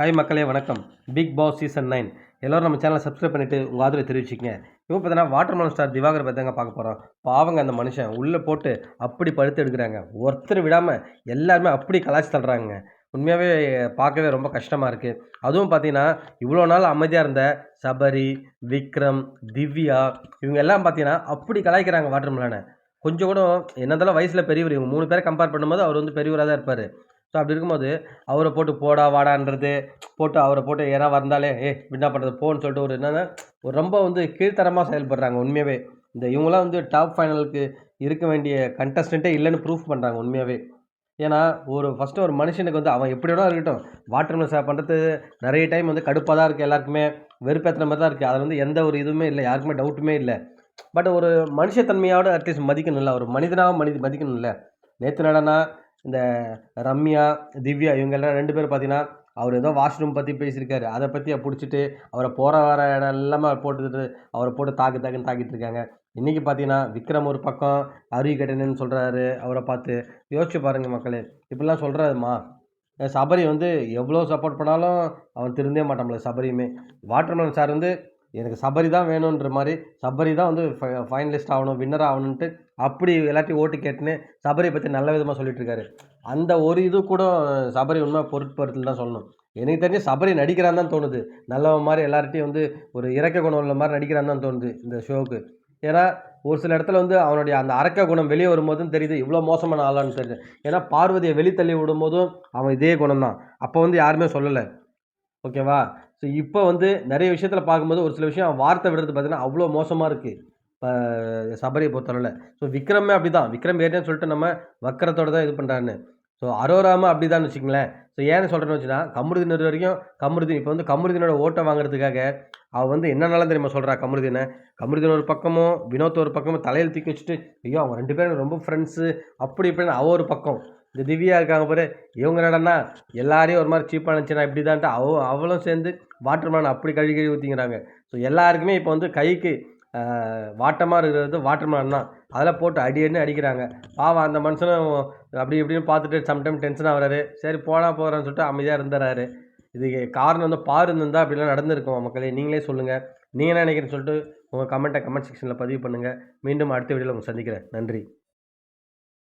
Hi மக்களே வணக்கம். Big Boss season nine எல்லோரும் நம்ம சேனலை சப்ஸ்கிரைப் பண்ணிவிட்டு உங்கள் ஆதரவை தெரிவிச்சிக்கங்க. இப்போ பார்த்தீங்கன்னா வாட்டர் மலன் ஸ்டார் திவாகர் பார்த்தாங்க தாங்க பார்க்க போகிறோம் பாவங்க அந்த மனுஷன். உள்ளே போட்டு அப்படி படுத்து எடுக்கிறாங்க. ஒருத்தர் விடாமல் எல்லாருமே அப்படி கலாச்சி தள்ளுறாங்க உண்மையாகவே பார்க்கவே ரொம்ப கஷ்டமாக இருக்குது அதுவும் பார்த்தீங்கன்னா இவ்வளோ நாள் அமைதியாக இருந்த சபரி விக்ரம் திவ்யா இவங்க எல்லாம் பார்த்தீங்கன்னா அப்படி கலாய்க்கிறாங்க வாட்டர் மலனை கொஞ்சம் கூட என்னதெல்லாம் வயசில் பெரியவர் இவங்க மூணு பேரை கம்பேர் பண்ணும்போது அவர் வந்து பெரியவராக தான் இருப்பார். ஸோ அப்படி இருக்கும்போது அவரை போட்டு போடா வாடான்றது போட்டு அவரை போட்டு ஏன்னா வந்தாலே ஏ என்ன பண்ணுறது போன்னு சொல்லிட்டு ஒரு என்னென்னா ஒரு ரொம்ப வந்து கீழ்த்தரமாக செயல்படுறாங்க உண்மையாகவே இந்த இவங்களாம் வந்து டாப் ஃபைனலுக்கு இருக்க வேண்டிய கண்டஸ்டண்ட்டே இல்லைன்னு ப்ரூஃப் பண்ணுறாங்க உண்மையாகவே ஏன்னா ஒரு ஃபஸ்ட்டு ஒரு மனுஷனுக்கு வந்து அவன் எப்படி வேணா இருக்கட்டும். வாட்டர் மில்ஸாக பண்ணுறது நிறைய டைம் வந்து கடுப்பாக தான் இருக்குது எல்லாருக்குமே வெறுப்பேற்றுற மாதிரி தான் இருக்குது அதில் வந்து எந்த ஒரு இதுவுமே இல்லை யாருக்குமே டவுட்டுமே இல்லை. பட் ஒரு மனுஷத்தன்மையோட அட்லீஸ்ட் மதிக்கணும்ல ஒரு மனிதனாக மனித மதிக்கணும்ல. நேற்று நடனா இந்த ரம்யா திவ்யா இவங்கெல்லாம் ரெண்டு பேரும் பார்த்தீங்கன்னா அவர் ஏதோ வாஷ்ரூம் பற்றி பேசியிருக்காரு. அதை பற்றி பிடிச்சிட்டு அவரை போகிற வர இடம் எல்லாமே போட்டுட்டு அவரை போட்டு தாக்கு தாக்குன்னு தாக்கிட்டு இருக்காங்க. இன்றைக்கி பார்த்தீங்கன்னா விக்ரம் ஒரு பக்கம் அருவி கட்டணுன்னு சொல்கிறாரு அவரை பார்த்து. யோசிச்சு பாருங்கள் மக்களே இப்படிலாம் சொல்கிறாருமா சபரி வந்து எவ்வளோ சப்போர்ட் பண்ணாலும் அவன் திருந்தே மாட்டான்ல சபரியுமே. வாட்டர்மேன் சார் வந்து எனக்கு சபரி தான் வேணுன்ற மாதிரி சபரி தான் வந்து ஃபைனலிஸ்ட் ஆகணும் வின்னர் ஆகணுன்ட்டு அப்படி எல்லாத்தையும் ஓட்டு கேட்டுன்னு சபரியை பற்றி நல்ல விதமாக சொல்லிட்டு இருக்காரு அந்த ஒரு இது கூட சபரி உண்மை பொருட்படுத்தல் தான் சொல்லணும். எனக்கு தெரிஞ்சு சபரி நடிக்கிறான்னு தான் தோணுது. நல்லவன் மாதிரி எல்லார்ட்டையும் வந்து ஒரு இறக்க குணம் உள்ள மாதிரி நடிக்கிறான்னு தான் தோணுது இந்த ஷோவுக்கு. ஏன்னா ஒரு சில இடத்துல வந்து அவனுடைய அந்த அரக்க குணம் வெளியே வரும்போதும் தெரியுது இவ்வளோ மோசமான ஆளான்னு தெரியுது. ஏன்னா பார்வதியை வெளித்தள்ளி விடும்போதும் அவன் இதே குணம் தான். அப்போ வந்து யாருமே சொல்லலை. ஓகேவா? ஸோ இப்போ வந்து நிறைய விஷயத்தில் பார்க்கும்போது ஒரு சில விஷயம் வார்த்தை விடுறது பார்த்தீங்கன்னா அவ்வளோ மோசமாக இருக்குது இப்போ சபரியை பொறுத்தளவில் ஸோ விக்ரமே அப்படி தான் விக்ரம் ஏறினு சொல்லிட்டு நம்ம வக்கரத்தோடு தான் இது பண்ணுறான்னு ஸோ அரோராம அப்படி தான் வச்சுங்களேன் ஸோ ஏன்னு சொல்கிறேன்னு வச்சுன்னா கமருதீன் வரைக்கும் கமருதீன் இப்போ வந்து கமருதீனோட ஓட்டை வாங்குறதுக்காக அவள் வந்து என்னென்னலாம் தெரியுமா சொல்கிறா கமருதீனை? கமருதீன் ஒரு பக்கமும் வினோத் ஒரு பக்கமும் தலையில் தூக்கி வச்சுட்டு ஐயோ அவங்க ரெண்டு பேரும் ரொம்ப ஃப்ரெண்ட்ஸு அப்படி இப்படின்னு அவ ஒரு பக்கம். இந்த திவ்யா இருக்காங்க பாரு. இவங்க என்னடனா எல்லாரையும் ஒரு மாதிரி சீப்பாக நினச்சினா இப்படி தான்ட்டு அவ அவளும் சேர்ந்து வாட்டர் மேலன் அப்படி கழுவி கழுவி ஊற்றிக்கிறாங்க ஸோ எல்லாருக்குமே இப்போ வந்து கைக்கு வாட்டமாக இருக்கிறது வாட்டர் மேலன் தான். அதில் போட்டு அடி அடின்னு அடிக்கிறாங்க. பாவம் அந்த மனுஷனும் அப்படி இப்படின்னு பார்த்துட்டு சம்டைம் டென்ஷனாக வராரு சரி போனால் போகிறான்னு சொல்லிட்டு அமைதியாக இருந்துறாரு. இதுக்கு காரணம் வந்து பாரு இருந்தால் அப்படிலாம் நடந்திருக்கும் மக்களே. நீங்களே சொல்லுங்கள் நீங்கள் என்ன நினைக்கிறேன்னு சொல்லிட்டு உங்கள் கமெண்ட்டை கமெண்ட் செக்ஷனில் பதிவு பண்ணுங்கள் மீண்டும் அடுத்த வீடியோவில் உங்களை சந்திக்கிறேன். நன்றி.